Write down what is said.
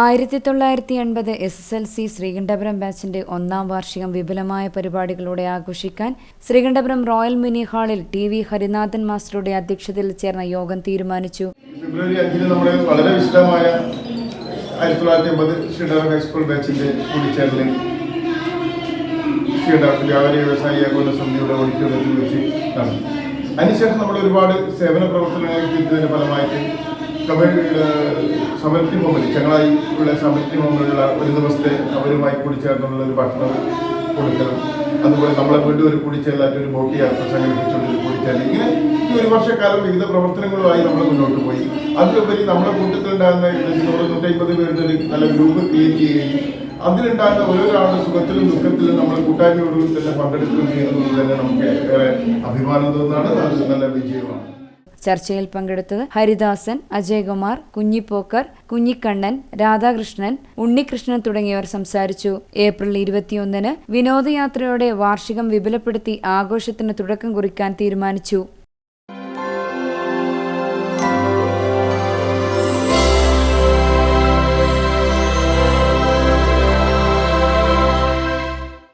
ആയിരത്തി തൊള്ളായിരത്തി എൺപത് S S L C Sreekandapuram ബാച്ചിന്റെ ഒന്നാം വാർഷികം വിപുലമായ പരിപാടികളോടെ ആഘോഷിക്കാൻ ശ്രീകണ്ഠപുരം റോയൽ മിനി ഹാളിൽ ടി വി ഹരിനാഥൻ മാസ്റ്ററുടെ അധ്യക്ഷതയിൽ ചേർന്ന യോഗം തീരുമാനിച്ചു. ഫെബ്രുവരി വളരെ വിശദമായ വെച്ച് നടന്നു. അതിനുശേഷം നമ്മൾ ഒരുപാട് സേവന പ്രവർത്തനങ്ങൾ ചെയ്തതിന്റെ ഫലമായിട്ട് കബഡി സമൃദ്ധി ഹോമിൽ ചങ്ങളായി ഉള്ള സമൃദ്ധി ഹോമിലുള്ള ഒരു ദിവസത്തെ അവരുമായി കൂടിച്ചേർന്നുള്ള ഒരു ഭക്ഷണം കൊടുക്കണം അതുപോലെ നമ്മളെ വീണ്ടും ഒരു കൂടിച്ചേരലായിട്ട് ഒരു ബോട്ട് യാത്ര സംഘടിപ്പിച്ചുകൊണ്ട് കൂടിച്ചേരൽ ഇങ്ങനെ ഈ ഒരു വർഷക്കാലം വിവിധ പ്രവർത്തനങ്ങളുമായി നമ്മൾ മുന്നോട്ട് പോയി. അതിലുപരി നമ്മുടെ കൂട്ടത്തിലുണ്ടാകുന്ന നൂറ് നൂറ്റമ്പത് പേരുടെ ഒരു നല്ല ഗ്രൂപ്പ് ക്രിയേറ്റ് ചെയ്യുകയും അതിലുണ്ടാകുന്ന ഓരോരാളുടെ സുഖത്തിലും ദുഃഖത്തിലും നമ്മൾ കൂട്ടായ്മയോടുകൂടി തന്നെ പങ്കെടുക്കുകയും ചെയ്യുന്നത് തന്നെ നമുക്ക് ഏറെ അഭിമാനം തോന്നുന്നതാണ്. അത് നല്ല വിജയമാണ്. ചർച്ചയിൽ പങ്കെടുത്തത് ഹരിദാസൻ അജയകുമാർ കുഞ്ഞിപ്പോക്കർ കുഞ്ഞിക്കണ്ണൻ രാധാകൃഷ്ണൻ ഉണ്ണികൃഷ്ണൻ തുടങ്ങിയവർ സംസാരിച്ചു. ഏപ്രിൽ ഇരുപത്തിയൊന്നിന് വിനോദയാത്രയോടെ വാർഷികം വിപുലപ്പെടുത്തി ആഘോഷത്തിന് തുടക്കം കുറിക്കാൻ തീരുമാനിച്ചു.